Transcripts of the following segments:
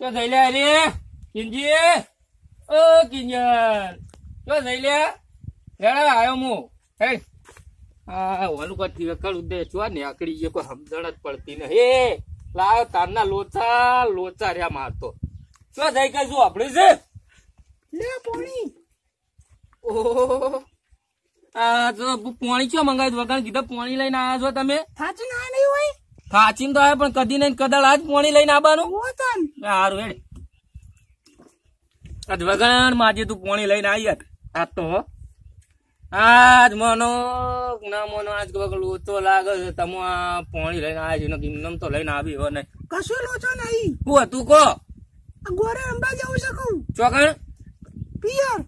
તો જઈ લે અરે કિંજી ઓ કિંજલ તો જઈ લે હેડા આયો હું હે હા ઓલું કરતી કરું દે ચો ને આકડી જે કોઈ સમજણ જ પડતી ને હે લાવ તારના લોચા લોચા રહ્યા મારતો તો જઈ કઈ શું આપણે છે લે પોણી ઓહો આ તો પોણી ચો મંગાવ્યું વગર કીધું પોણી લઈને આવ્યા છો તમે સાચું ના નહીં હોય થાચીને તો આવે પણ કદી નહીં કદાળ આજ પોણી લઈને આવવાનું. સારું હેડ. આજ વગણ માજે તું પોણી લઈને આવી આ તો આજ મનો ના મનો આજ વગર તો લાગે છે તમે આ પોણી લઈને આવ્યા છે એમ તો લઈને આવી હો ને કશું લોચો નહીં. હું તું કો ગોરે અંબા જવું શકું ચોકણ? પિયર.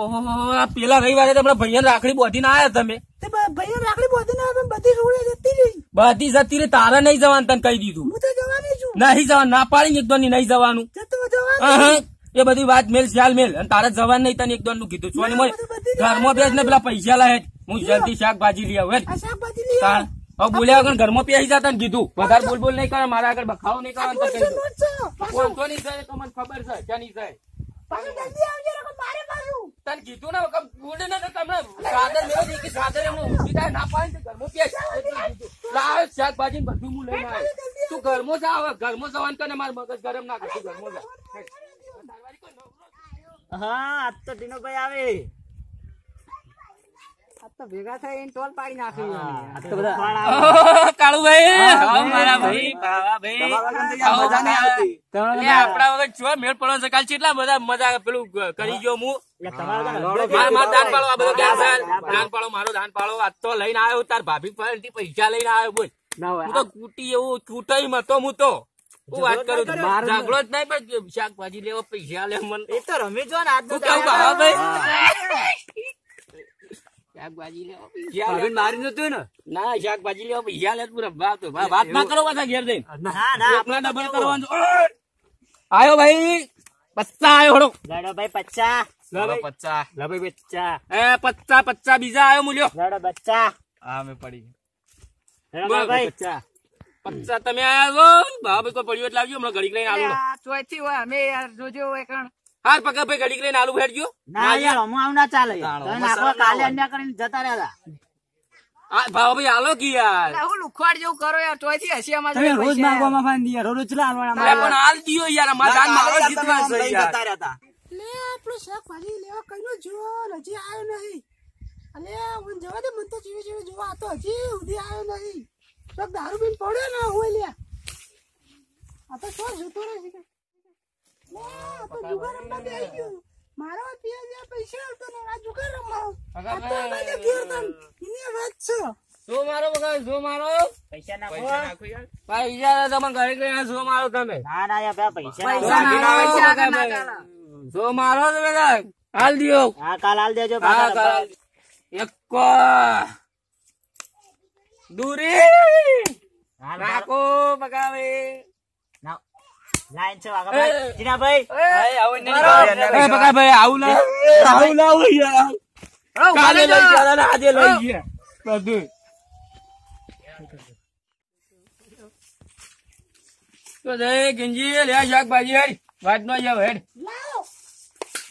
ઓહો આ પેલા રવિવારે તમને ભૈયા રાખડી બોધીને આવ્યા તમે. તે બ- રાખડી બોધી ના બધી રોડે જતી રહી. બધી જતી રે તારે નહીં જવાનું તને કહી દીધું. હું તો જવાની છું. નહીં જવાનું ના પાડી એક નહીં જવાનું. એ બધી વાત મેલ ખ્યાલ મેલ. અને તારે જવાનું નહીં તને એક નું કીધું. સોની મોય ઘરમાં બેસ ને પેલા પૈસા લાવે હું જલ્દી શાકભાજી લઈ આવું શાકભાજી હવે બોલ્યા વગર ઘરમાં પેસી જતા ને કીધું. વધારે બોલ બોલ નહીં કરે મારા આગળ બખાવો નહીં કરવાનું તો કહી દઉં. ખબર છે ક્યાંની જાય પાછું જલ્દી આવજો નકર મારે પાછું. તને કીધું ને વખત બોલે ને તો તમને સાદર લેવો દે કે સાદર એમને ઊંઘી થાય ના પાડે તો ઘરમાં પેસ લાવ શાકભાજી ને બધું હું લઈને આવ્યો. તું ઘરમાં જા હવે ઘરમાં જવાનું તને મારું મગજ ગરમ ના કરતું ઘરમાં જા. હા આજ તો ટીનો ભાઈ આવે. તો ભેગા થઈને ટોલ પાડી નાખી આજ તો બધા કાળુભાઈ મારા ભાઈ બાવા ભાઈ. આવો મજા નહીં આવતી. લે, આપણા વગર જો મેળ પડો છે. કાલ કેટલા બધા મજા પેલું કરી ગયો હું. માર માર દાન પાડો આ બધો ક્યાં છે દાન. પાડો મારો દાન પાડો. આ તો લઈને આવ્યો તાર ભાભી પાસેથી પૈસા લઈને આવ્યો બોલ. હું તો કૂટી એવું કૂટાઈ મતો હું તો. હું વાત કરું. ઝઘડો જ નહીં પણ શાકભાજી લેવા પૈસા લે મને એ તો રમી જો ને આજ ભાઈ. શાકભાજી લેવા પૈસા મારી નતું ને? ના શાકભાજી લેવા પૈસા લે પૂરા વાત વાત ના કરો પાછા ઘેર જઈને. ના ના એકલા ડબલ કરવાનું. આયો ભાઈ. પચ્ચા આયો હળો લડો ભાઈ પચ્ચા. લડો પચ્ચા. લડો ભાઈ પચ્ચા. એ પચ્ચા પચ્ચા બીજા આયો મૂલ્યો. લડો બચ્ચા હા મેં પડી ભાઈ પચ્ચા. પચ્ચા તમે આયા છો? ભાવ કોઈ પડ્યો એટલે આવજો હમણાં ઘડીક લઈને ચોથી હોય અમે યાર જોજો હોય કણ. હાર પગ ભાઈ ઘડીક લઈને આલુ ફેરજો ના યાર હું આવું ના ચાલે. તાણો, કાલે અન્યા કરીને જતા રહ્યા આ ભાવ ભાઈ આલો કી યાર? હું લુખવાડ જેવું કરો યાર ચોથી હસી અમાર તમે રોજ માંગવામાં ફાંદી યાર રોજ ચલા અરે પણ હાલ દિયો યાર અમાર દાન મારો જીતવા છે યાર. લે આપણો શેખ ભાજી લેવા કઈનો જો હજી આવ્યો નહીં. અલે હું જવા દે મન તો જીવે જીવે જોવા તો હજી સુધી આવ્યો નહીં. તો દારૂ પીને પડ્યો ના હોય લે. આ તો શું જોતો રહે છે લે તો જુગાર રમવા બેસી ગયો. મારો પીએ જે પૈસા આવતો ને આ જુગાર રમવા. આ તો અમારે ઘેર તન એની વાત છે. જો મારો બગા જો મારો. પૈસા નાખો. ભાઈ યાર તમે ઘડીક લઈને જો મારો તમે. ના ના યાર પૈસા પૈસા ના પૈસા ના. જો મારો તમે હાલ દિયો. હા કાલ હાલ દેજો હા, પાછા કરાલ. દૂરી. રાખો બગાવે ના. લાઈન છે વાઘા ભાઈ જીનાભાઈ. એ બગાભાઈ આવું ના આવું ના હોય યાર. કાલે લઈ ગયા ને આજે લઈ ગયા. બધું. તો દે ગંજી લે શાકભાજી હેડ. વાત નો જાવ હેડ. લાવો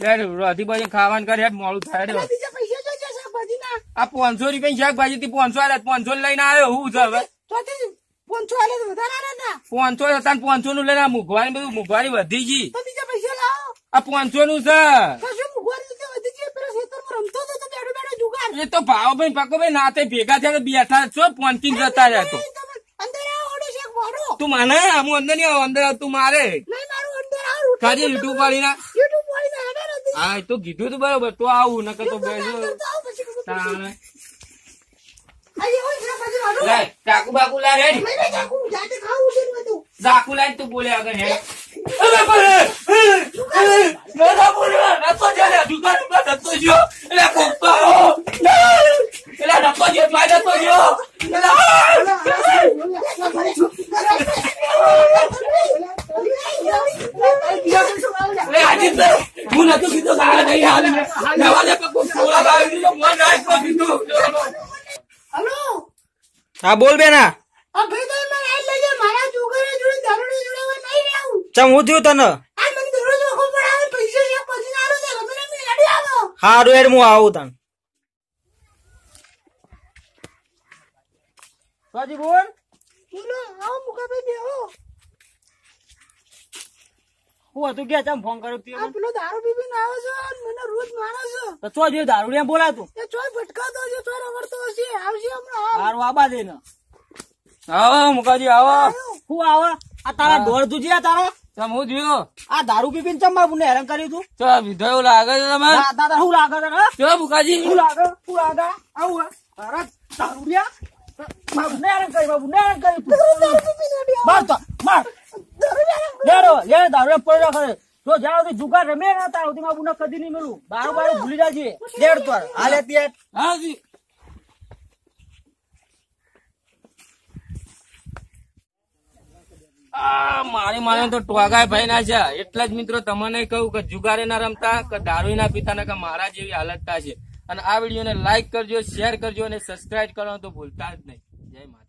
હેડ રોધી બાજી ખાવાનું કરે હેડ મોડું થાય હેડ. બીજા પૈસા જો છે શાકભાજી ના આ પાંચસો રૂપિયા શાકભાજી થી પાંચસો આલે પાંચસો લઈને આવ્યો હું છે હવે? પોંચો આલે તો વધારે ના. હતા લઈને મુઘવારી બધું મુઘવારી વધી ગઈ. તો બીજા પૈસા લાવો. આ પોંચો નું છે. તો શું મુગવારી વધી ગઈ પેલા ખેતરમાં રમતો હતો તો બેડો બેડો જુગાર. એ તો ભાવ ભાઈ પાકો ભાઈ નાતે ભેગા થયા બેઠા છો પોંચી જતા રહ્યા તો. અંદર આવો ઓડો શેક વાળો. તું માને હું અંદર નહીં આવું અંદર આવ, તું મારે. નહીં મારું અંદર આવો ખાલી યુટ્યુબ વાળી ના યુટ્યુબ વાળી ના હા એ તો કીધું તું બરોબર તો આવું નકર તો બેસો. તાણે. આજે હોય છે પછી વાળો લાય, ચાકુ બાકુ નહીં નહીં ચાકુ જાતે ખાવું છે બધું. ચાકુ લાય તું બોલે આગળ તો હું. નતો કીધું કે નહીં હાલ. જવા દે પકુ પૂરા લાવી દીધો મન રાખ કીધું. હા બોલ બેના આ ભાઈ તો મને આઈ લઈ જાય મારા જુગારે જોડે દારૂડી જોડે હવે નહીં રહેવું ચમ હું થયું તને? આ મને દરરોજ પડાવે પૈસા છે પછી ના છે રમે રમે હેડી આવો. હારું હેડ હું આવું તને. સોજી બોલ. બોલો આવો મુકાભાઈ બેહો. હું હતું કે ચમ ફોન કર્યો તું પેલો દારૂ પીપીને આવે છે મને રોજ મારે છે. તો ચો જે દારૂડિયા બોલાતું? એ ચોય ભટકાતો હશે ચોય રગડતો હશે. આવશે હમણાં હારું આબા દે ને આવો મુકાજી આવો. હું આવા? આ તારા ઢોળ તું જ્યા તારો? ચમ હું જોયો? આ દારૂ પીપીને ચમ મારું પુને હેરાન કર્યું તું? તો એવું લાગે છે તમે દાદા શું લાગે છે હા? ચો મુકાજી. શું લાગે? શું લાગે? આવું હે? દારૂ આવો. માર માર. દારૂ પીને લેરો લે દારૂ પડ્યો ખરે જો જ્યાં સુધી જુગાર રમે ના તાર સુધી મારું પુને કદી નહીં મળું. દારૂ બારૂ ભૂલી જાજે. લેડ તો હાલે. ત્યાં હા આ મારી માને તો ટોગાય ભાઈ ના છે. એટલા જ મિત્રો તમને કહું કે જુગારે ના રમતા કે દારૂ ના પીતા ને કે મારા જેવી હાલત છે. અને આ વિડીયોને લાઇક કરજો શેર કરજો અને સબસ્ક્રાઇબ કરવાનું તો ભૂલતા જ નહીં. જય માતા